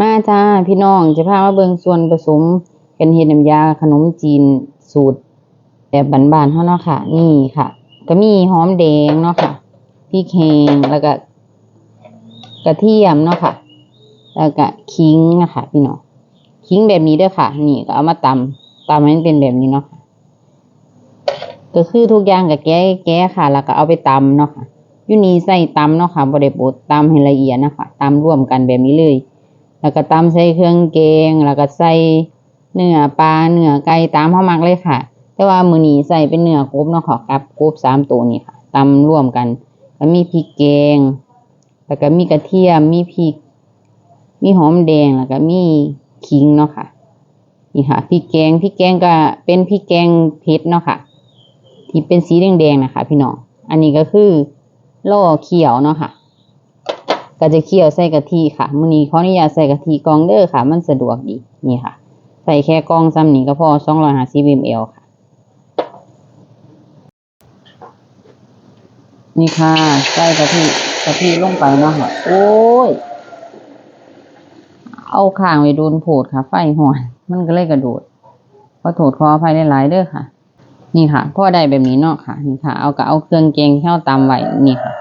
มาจ้าพี่น้องจะพามาเบิ่งส่วนผสมกันเฮ็ดน้ำยาขนมจีนสูตรแบบบานๆเฮาเนาะค่ะ นี่ค่ะ ก็มีหอมแดงเนาะค่ะพริกแห้งแล้วก็กระเทียมเนาะค่ะ แล้วก็ขิงนะคะพี่น้องขิงแบบนี้ด้อค่ะ นี่ก็เอามาตำตำให้มันเป็นแบบนี้เนาะก็คือทุกอย่างก็แก้แก้ค่ะ แล้วก็เอาไปตำเนาะค่ะยูนีใส่ตำเนาะค่ะบ่ได้บดตำให้ละเอียดนะคะตำร่วมกันแบบนี้เลย แล้วก็ตำใส่เครื่องแกง แล้วก็ใส่เนื้อปลาเนื้อไก่ตามเฮามักเลยค่ะ แต่ว่ามือนี้ใส่เป็นเนื้อกบเนาะค่ะกับกบสามตัวนี้ค่ะตำร่วมกันแล้วมีพริกแกง แล้วก็มีกระเทียมมีพริก มีหอมแดงแล้วก็มีขิงเนาะค่ะนี่ค่ะพริกแกงพริกแกงก็เป็นพริกแกงเผ็ดเนาะค่ะ ที่เป็นสีแดงๆนะคะ พี่น้องอันนี้ก็คือล่อเขียวเนาะค่ะ ก็จะเคี่ยวใส่กะทิค่ะมื้อนี้ขออนุญาตใส่กะทิกองเด้อค่ะ มันสะดวกดีนี่ค่ะ ใส่แค่กองซ้ำนี้ก็พอ250 ml ค่ะ นี่ค่ะ ใส่กะทิกะทิลงไปเนาะค่ะ โอ้ย เอาข้างไว้โดนโผดค่ะ ไฟหอนมันก็เลยกระโดดขอโทษขออภัยหลายๆเด้อค่ะ นี่ค่ะพ่อได้แบบนี้เนาะค่ะ นี่ค่ะ เอาก็เอาเครื่องแกงที่เราตำไว้นี่ค่ะ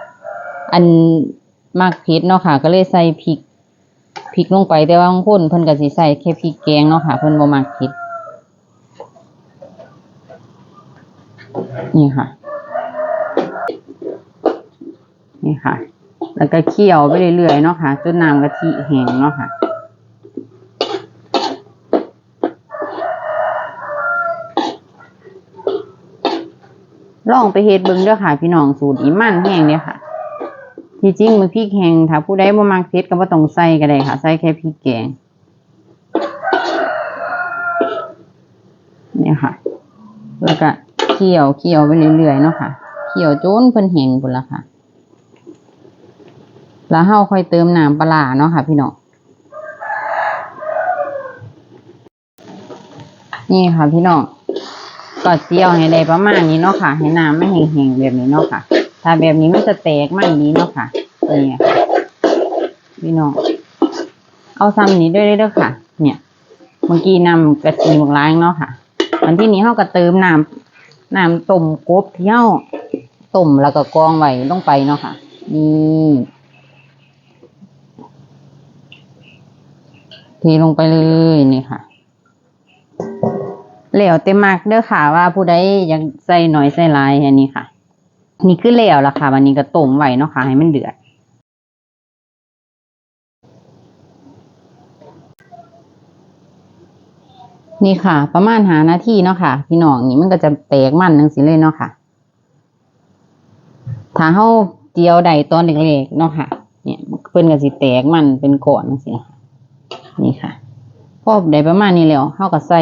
อัน มากเผ็ดเนาะค่ะ ก็เลยใส่พริกพริกลงไปแต่ว่าบางคนเพิ่นก็สิใส่แค่พริกแกงเนาะค่ะ เพิ่นบ่มักเผ็ดนี่ค่ะ นี่ค่ะ แล้วก็เคี่ยวไปเรื่อยๆเนาะค่ะจนน้ำกะทิแห้งเนาะค่ะลองไปเฮ็ดเบิ่งเด้อค่ะ พี่น้องสูตรอีมันแห้งเนี่ยค่ะ ที่จริงมันพริกแห้งถ้าผู้ใดบ่มักเผ็ดก็บ่ต้องใส่ก็ได้ค่ะ ใส่แค่พริกแกงเนี่ยค่ะ แล้วก็เคี่ยวเคี่ยวไปเรื่อยๆเนาะค่ะเคี่ยวจนเพิ่นแห้งพุ่นละค่ะ แล้วเฮาค่อยเติมน้ำปลาเนาะค่ะ พี่น้องนี่ค่ะ พี่น้องก็เจียวให้ได้ประมาณนี้เนาะค่ะ ให้น้ำไม่แห้งๆแบบนี้เนาะค่ะ ถ้าแบบนี้มันจะแตกมันนี้เนาะค่ะนี่พี่น้องเอาซ้ำนี้ด้วยเด้อค่ะ เนี่ย เมื่อกี้นำกระชีหมล้างเนาะค่ะอันที่นี้เขาก็เติมน้ำน้ำต้มกบเที่เขาต้มแล้วก็กองไว้ลงไปเนาะค่ะนี่เทลงไปเลยนี่ค่ะเหลวเต็มมากเด้อค่ะว่าผู้ใดอยากใส่หน่อยใส่ลายอันนี้ค่ะ นี่คือเหลวละค่ะวันนี้ก็ต้มไว้เนาะค่ะให้มันเดือด นี่ค่ะ ประมาณหานาทีเนาะค่ะ พี่น้องนี่มันก็จะแตกมันจังสิเลยเนาะค่ะ ถ้าเฮาเจียวใดตอนเล็กๆเนาะค่ะ เนี่ยเพิ่นก็สิแตกมันเป็นก้อนจังซี่นี่ค่ะพอได้ประมาณนี้แล้วเฮาก็ใส่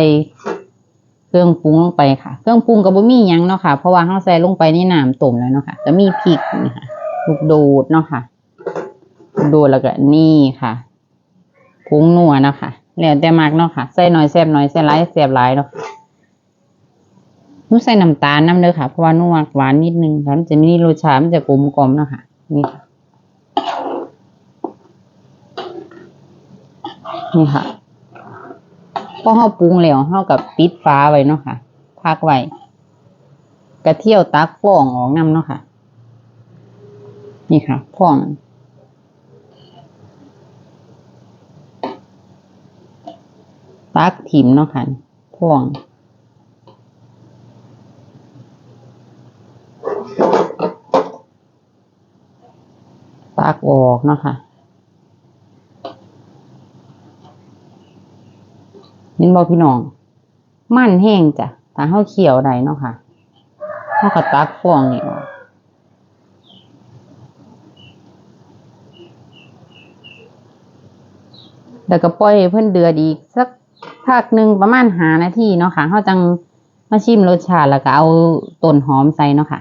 เครื่องปรุงลงไปค่ะ เครื่องปรุงก็บ่มีหยังเนาะค่ะ เพราะว่าเฮาวใส่ลงไปในน้ำต้มแล้วเนาะค่ะก็มีพริกนี่ค่ะลูกโดดเนาะค่ะโดดแล้วก็นี่ค่ะผงนัวเนาะค่ะแล้วแต่มากเนาะค่ะ ใส่หน่อยแซ่บหน่อยใส่หลายแซ่บหลายเนาะค่ะนูใส่น้ำตาลน้ำเด้อค่ะ เพราะว่านัวหวานนิดนึงแล้วจะมีรสชาติมันจะกลมกล่อมเนาะค่ะ นี่ค่ะ นี่ค่ะ พอเฮาปรุงแล้วเฮากับปิดฟ้าไว้เนาะค่ะ พักไว้กระเที่ยวตักฟองออกน้ำเนาะค่ะ นี่ค่ะฟองตักถิ่มเนาะค่ะฟองตักออกเนาะค่ะ ห็นบ่พี่น้อง มันแห้งจ้ะถ้าเฮาเคี่ยวได้เนาะค่ะเฮาก็ตักฟองนี่ออกแล้วก็ปล่อยเพิ่นเดือดอีกสักพักหนึ่งประมาณหานาทีเนาะค่ะเฮาจังมาชิมรสชาติแล้วก็เอาต้นหอมใส่เนาะค่ะ